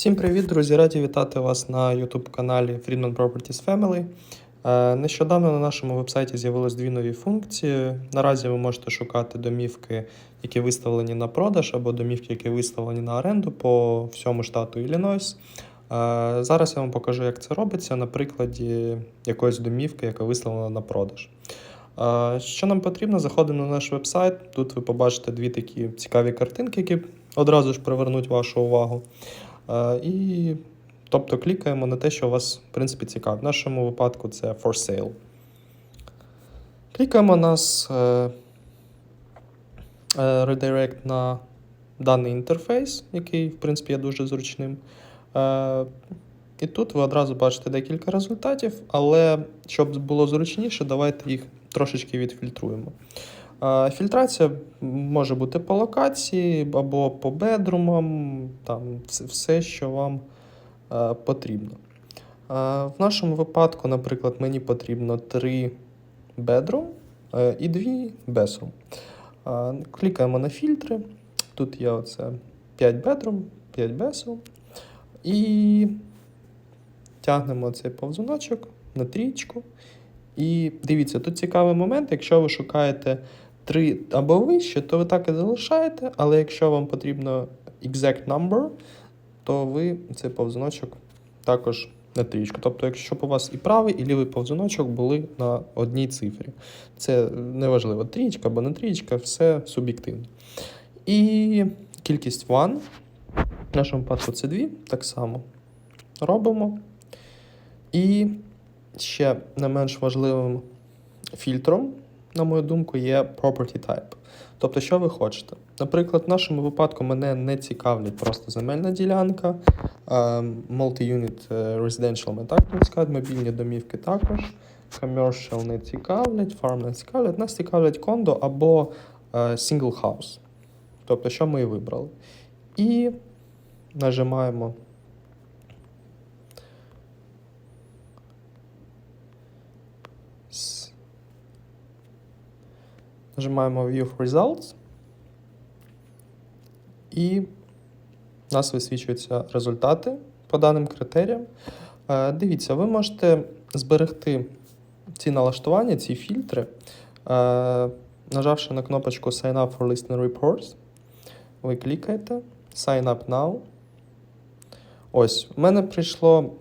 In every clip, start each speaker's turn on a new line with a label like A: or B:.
A: Всім привіт, друзі! Раді вітати вас на YouTube каналі Friedman Properties Family. Е, Нещодавно на нашому вебсайті з'явилось дві нові функції. Наразі ви можете шукати домівки, які виставлені на продаж, або домівки, які виставлені на оренду по всьому штату Іллінойс. Е, Зараз я вам покажу, як це робиться на прикладі якоїсь домівки, яка виставлена на продаж. Е, Що нам потрібно? Заходимо на наш вебсайт. Тут ви побачите дві такі цікаві картинки, які одразу ж привернуть вашу увагу. Е, І тобто клікаємо на те, що вас, в принципі, цікавить. В нашому випадку це for sale. Клікаємо нас е, е, redirect на даний інтерфейс, який, в принципі, є дуже зручним. І тут ви одразу бачите декілька результатів, але щоб було зручніше, давайте їх трошечки відфільтруємо. Фільтрація може бути по локації або по бедрумам, там все- що вам е, потрібно. В нашому випадку, наприклад, мені потрібно 3 bedroom е, і 2 bedroom. Е, Клікаємо на фільтри. Тут є оце 5 bedroom, 5 bedroom. І тягнемо цей повзуночок на трічку. І дивіться, тут цікавий момент, якщо ви шукаєте 3 або вище, то ви так і залишаєте, але якщо вам потрібно exact number, то ви цей повзуночок також на трічку. Тобто, якщо у вас і правий, і лівий повзуночок були на одній цифрі. Це неважливо, трічка або не трічка, все суб'єктивно. І кількість ван, в нашому випадку це 2, так само робимо. І ще не менш важливим фільтром, на мою думку, є property type. Тобто, що ви хочете? Наприклад, в нашому випадку мене не цікавлять просто земельна ділянка, е, multi-unit е, residential ми так цікавлять, мобільні домівки також, commercial не цікавлять, farm не цікавлять. Нас цікавлять кондо або е, single house. Тобто, що ми і вибрали. І нажимаємо Нажимаємо View Results. І у нас висвічуються результати по даним критеріям. Е, Дивіться, ви можете зберегти ці налаштування, ці фільтри, е, нажавши на кнопочку Sign up for Listener Reports. Ви клікаєте Sign up now. Ось, в мене прийшло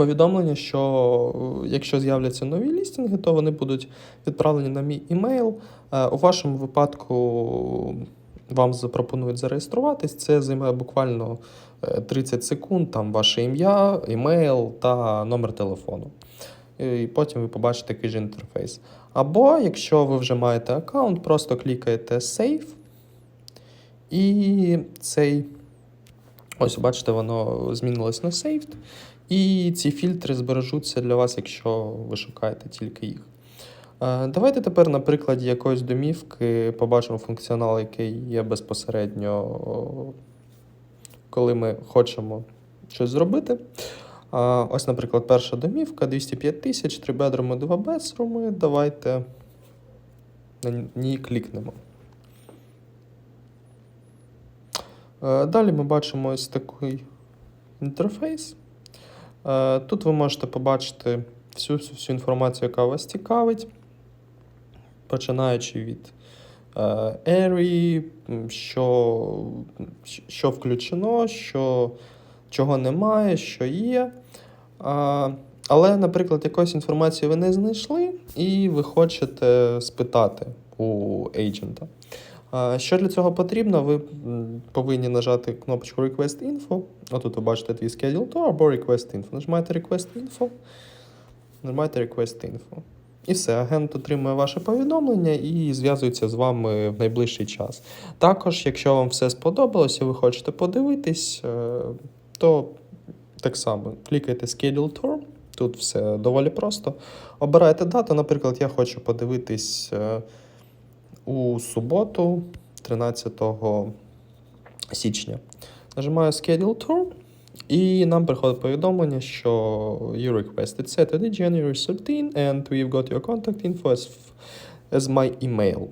A: повідомлення, що е, якщо з'являться нові лістинги, то вони будуть відправлені на мій імейл. Е, У вашому випадку вам запропонують зареєструватись. Це займає буквально е, 30 секунд, там ваше ім'я, імейл та номер телефону. І потім ви побачите такий же інтерфейс. Або, якщо ви вже маєте аккаунт, просто клікаєте Save. І цей. Ось, бачите, воно змінилось на Saved. І ці фільтри збережуться для вас, якщо ви шукаєте тільки їх. Е, Давайте тепер на прикладі якоїсь домівки побачимо функціонал, який є безпосередньо, коли ми хочемо щось зробити. Ось, наприклад, перша домівка 205 тисяч, 3 бедруми, 2 безруми. Давайте на ній клікнемо. Далі ми бачимо ось такий інтерфейс. Е, Тут ви можете побачити всю, всю, інформацію, яка вас цікавить, починаючи від е, що, що включено, що, чого немає, що є. Але, наприклад, якоїсь інформації ви не знайшли, і ви хочете спитати у ейджента. Що для цього потрібно? Ви повинні нажати кнопочку Request Info. Отут ви бачите твій Schedule to або Request Info. Нажимаєте Request Info. Нажимаєте Request Info. І все, агент отримує ваше повідомлення і зв'язується з вами в найближчий час. Також, якщо вам все сподобалося, ви хочете подивитись, е, то так само клікайте Schedule Tour. Тут все доволі просто. Обирайте дату. Наприклад, я хочу подивитись е, у суботу, 13 січня. Нажимаю Schedule Tour, і нам приходить повідомлення, що you requested Saturday, January 13, and we've got your contact info as, as my email.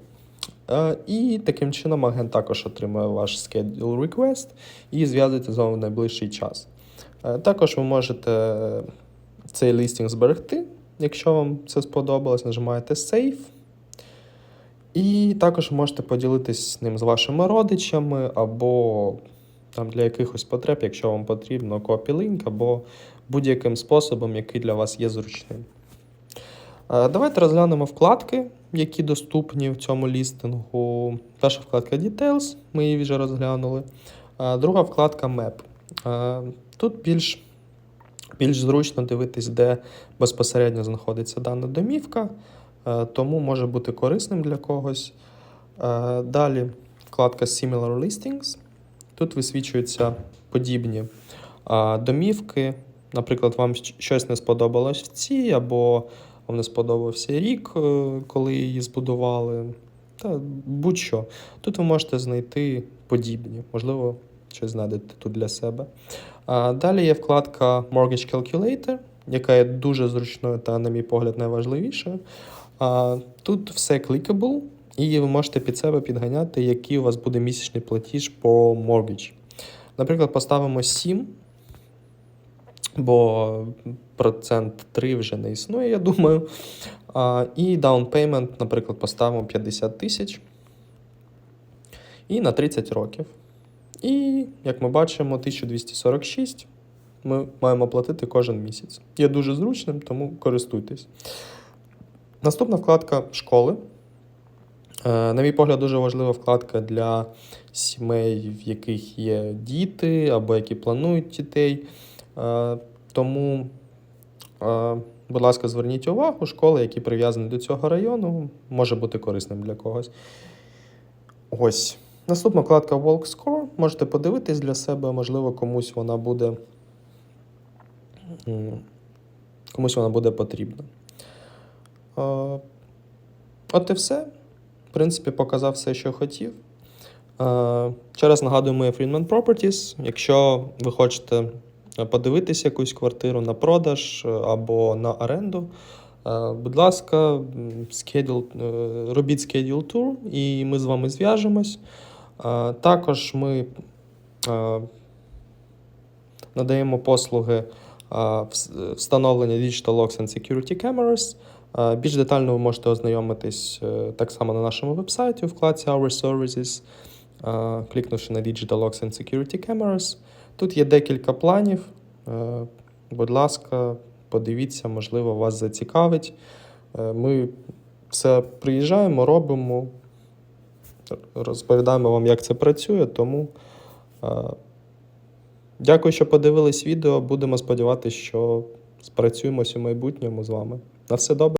A: Е, І таким чином агент також отримує ваш schedule request і зв'язується з вами в найближчий час. Е, Також ви можете цей лістінг зберегти, якщо вам це сподобалось, нажимаєте Save. І також можете поділитись ним з вашими родичами або там для якихось потреб, якщо вам потрібно копі-лінк, або будь-яким способом, який для вас є зручним. Е, Давайте розглянемо вкладки, які доступні в цьому лістингу. Перша вкладка Details, ми її вже розглянули. Е, Друга вкладка Map. Е, Тут більш, більш зручно дивитись, де безпосередньо знаходиться дана домівка, тому може бути корисним для когось. Е, Далі вкладка Similar Listings. Тут висвічуються подібні домівки. Наприклад, вам щось не сподобалось в цій, або вам не сподобався рік, е, коли її збудували. Та будь-що. Тут ви можете знайти подібні, можливо, щось знайдете тут для себе. Далі є вкладка Mortgage Calculator, яка є дуже зручною та, на мій погляд, найважливішою. А, тут все клікабл, і ви можете під себе підганяти, який у вас буде місячний платіж по mortgage. Наприклад, поставимо 7, бо процент 3 вже не існує, я думаю. А, і down payment, наприклад, поставимо 50 тисяч. І на 30 років. І, як ми бачимо, 1246 ми маємо платити кожен місяць. Є дуже зручним, тому користуйтесь. Наступна вкладка школи. Е, На мій погляд, дуже важлива вкладка для сімей, в яких є діти або які планують дітей. Е, Тому, е, будь ласка, зверніть увагу, школи, які прив'язані до цього району, може бути корисним для когось. Ось. Наступна вкладка Walk Score. Можете подивитись для себе, можливо, комусь вона буде. Комусь вона буде потрібна. Е, От і все. В принципі, показав все, що хотів. Е, Ще раз нагадую моє Friedman Properties. Якщо ви хочете подивитися якусь квартиру на продаж е, або на оренду, е, будь ласка, schedule, е, робіть schedule tour, і ми з вами зв'яжемось. Е, Також ми е, надаємо послуги е, встановлення Digital Locks and Security Cameras. Е, Більш детально ви можете ознайомитись е, так само на нашому вебсайті у вкладці Our Services, е, клікнувши на Digital Locks and Security Cameras. Тут є декілька планів. Будь ласка, подивіться, можливо, вас зацікавить. Ми все приїжджаємо, робимо, розповідаємо вам, як це працює. Тому дякую, що подивились відео. Будемо сподіватися, що спрацюємось у майбутньому з вами. На все добре.